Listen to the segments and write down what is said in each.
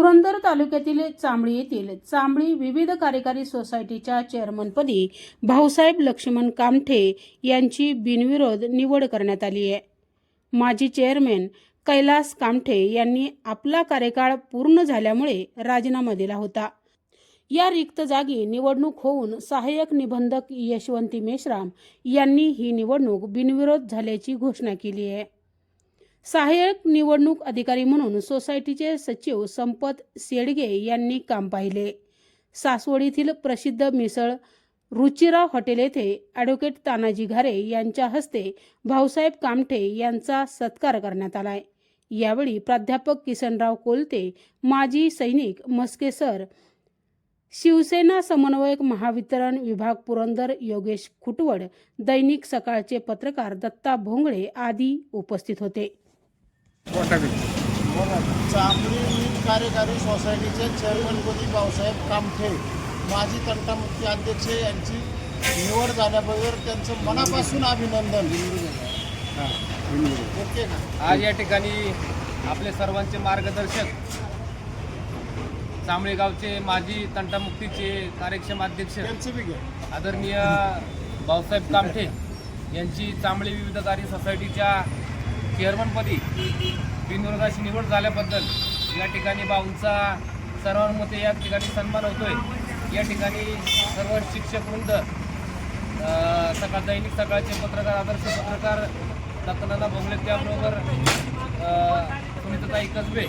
पुरंदर तालुक्यातील चांबळी येथील चांबळी विविध कार्यकारी सोसायटीच्या चेअरमनपदी भाऊसाहेब लक्ष्मण कामठे यांची बिनविरोध निवड करण्यात आली आहे. माजी चेअरमॅन कैलास कामठे यांनी आपला कार्यकाळ पूर्ण झाल्यामुळे राजीनामा दिला होता. या रिक्त जागी निवडणूक होऊन सहाय्यक निबंधक यशवंती मेश्राम यांनी ही निवडणूक बिनविरोध झाल्याची घोषणा केली आहे. सहाय्यक निवडणूक अधिकारी म्हणून सोसायटीचे सचिव संपत सेडगे यांनी काम पाहिले. सासवडीतील प्रसिद्ध मिसळ रुचिरा हॉटेल येथे ॲडव्होकेट तानाजी घारे यांच्या हस्ते भाऊसाहेब कामठे यांचा सत्कार करण्यात आलाय. यावेळी प्राध्यापक किसनराव कोलते माजी सैनिक मस्के सर शिवसेना समन्वयक महावितरण विभाग पुरंदर योगेश खुटवड दैनिक सकाळचे पत्रकार दत्ता भोंगळे आदी उपस्थित होते. वीज कार्यकारी सोसायटीचे चेअरमनपदी भाऊसाहेब कामठे माजी तंटामुक्ती अध्यक्ष यांची निवड झाल्याबरोबर त्यांचं मनापासून अभिनंदन. ओके का? आज या ठिकाणी आपले सर्वांचे मार्गदर्शक जांभळे गावचे माजी तंटामुक्तीचे कार्यक्षम अध्यक्ष त्यांचं बी घ्या. आदरणीय भाऊसाहेब कामठे यांची चांबळे विविधकारी सोसायटीच्या चेअरमनपदी बिनविरोधाची निवड झाल्याबद्दल या ठिकाणी भाऊंचा सर्वांमध्ये या ठिकाणी सन्मान होतोय. या ठिकाणी सर्व शिक्षक वृंद अ, सकाळ दैनिक सकाळचे पत्रकार आदर्श पत्रकार दत्तनाना भोंगले त्याबरोबर सुनीताताई कसबे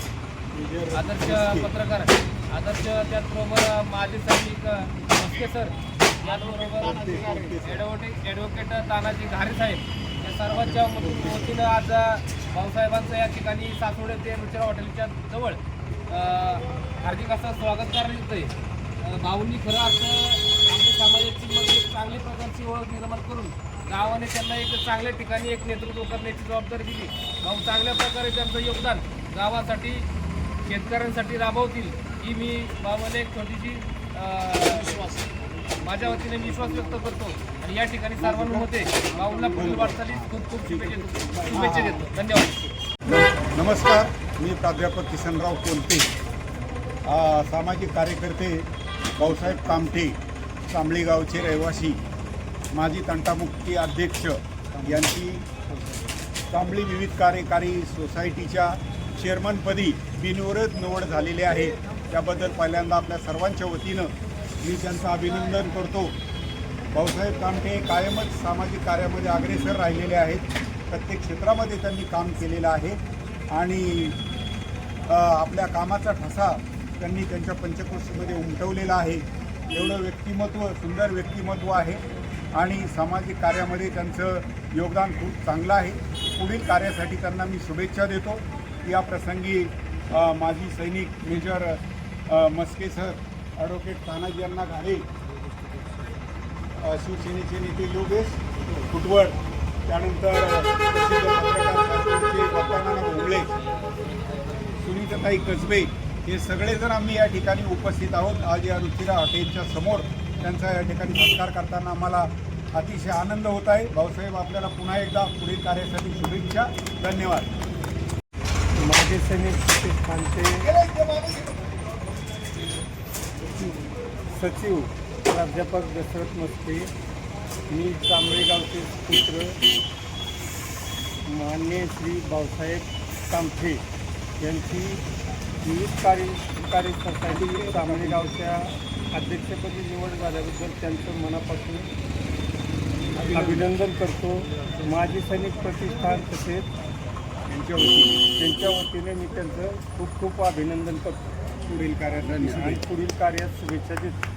आदर्श पत्रकार आदर्श त्याचबरोबर माजी सैनिक मस्के सर याचबरोबर ॲडव्होकेट ॲडव्होकेट तानाजी घारे साहेब. सर्वांच्या वतीनं आज भाऊसाहेबांचं या ठिकाणी सासवडे ते रुचिरा हॉटेलच्या जवळ हार्दिक असं स्वागत करण्यात आहे भाऊंनी खरं असं आपली समाजाची मध्ये एक चांगली प्रकारची ओळख निर्माण करून गावाने त्यांना एक चांगल्या ठिकाणी एक नेतृत्व करण्याची जबाबदारी दिली. भाऊ चांगल्या प्रकारे त्यांचं योगदान गावासाठी शेतकऱ्यांसाठी राबवतील ही मी भावाने एक छोटीशी विश्वास माझ्या वतीने विश्वास व्यक्त करतो आणि या ठिकाणी सर्वांमध्ये भाऊंना पुढील वाटचाली खूप खूप शुभेच्छा देतो. शुभेच्छा देतो. धन्यवाद. नमस्कार मी प्राध्यापक किसनराव कोलते सामाजिक कार्यकर्ते भाऊसाहेब कामठे चांबळी गावचे रहिवासी. माजी तंटामुक्ती अध्यक्ष यांची सांबळी विविध कार्यकारी सोसायटीच्या चेअरमनपदी बिनविरोध निवड झालेली आहे. त्याबद्दल पहिल्यांदा आपल्या सर्वांच्या वतीनं मी त्यांचं अभिनंदन करतो. भाऊसाहेब कामठे कायमच सामाजिक कार्यामध्ये अग्रेसर राहिलेले आहेत. प्रत्येक क्षेत्रामध्ये त्यांनी काम केलेलं आहे. आणि आपल्या कामाचा ठसा त्यांनी त्यांच्या पंचकोशीमध्ये उमटवलेला आहे. एवढं व्यक्तिमत्व सुंदर व्यक्तिमत्व आहे. आणि सामाजिक कार्यामध्ये त्यांचं योगदान खूप चांगलं आहे. पुढील कार्यासाठी त्यांना मी शुभेच्छा देतो. या प्रसंगी माजी सैनिक major Maske sir advocate Tanaji यांना घाले. शिवसेनेचे नेते योगेश कुटवड त्यानंतर दत्तानाना भोंगळे सुनीताताई कसबे हे सगळेजण आम्ही या ठिकाणी उपस्थित आहोत. आज या रुचिरा हॉटेलच्या समोर त्यांचा या ठिकाणी सत्कार करताना आम्हाला अतिशय आनंद होत आहे. भाऊसाहेब आपल्याला पुन्हा एकदा पुढील कार्यासाठी शुभेच्छा. धन्यवाद. माजी सैनिक प्रतिष्ठानचे सचिव प्राध्यापक दशरथ मस्के मी चांबळे गावचे पुत्र मान्य श्री भाऊसाहेब कामठे यांची विविध कार्य कार्य सोसायटी चांबळे गावच्या अध्यक्षपदी निवड झाल्याबद्दल त्यांचं मनापासून अभिनंदन करतो. माजी सैनिक प्रतिष्ठान तसेच त्यांच्या वतीने त्यांच्या वतीने मी त्यांचं खूप खूप अभिनंदन करतो. पुढील कार्यासाठी आणि पुढील कार्यात शुभेच्छा देतो.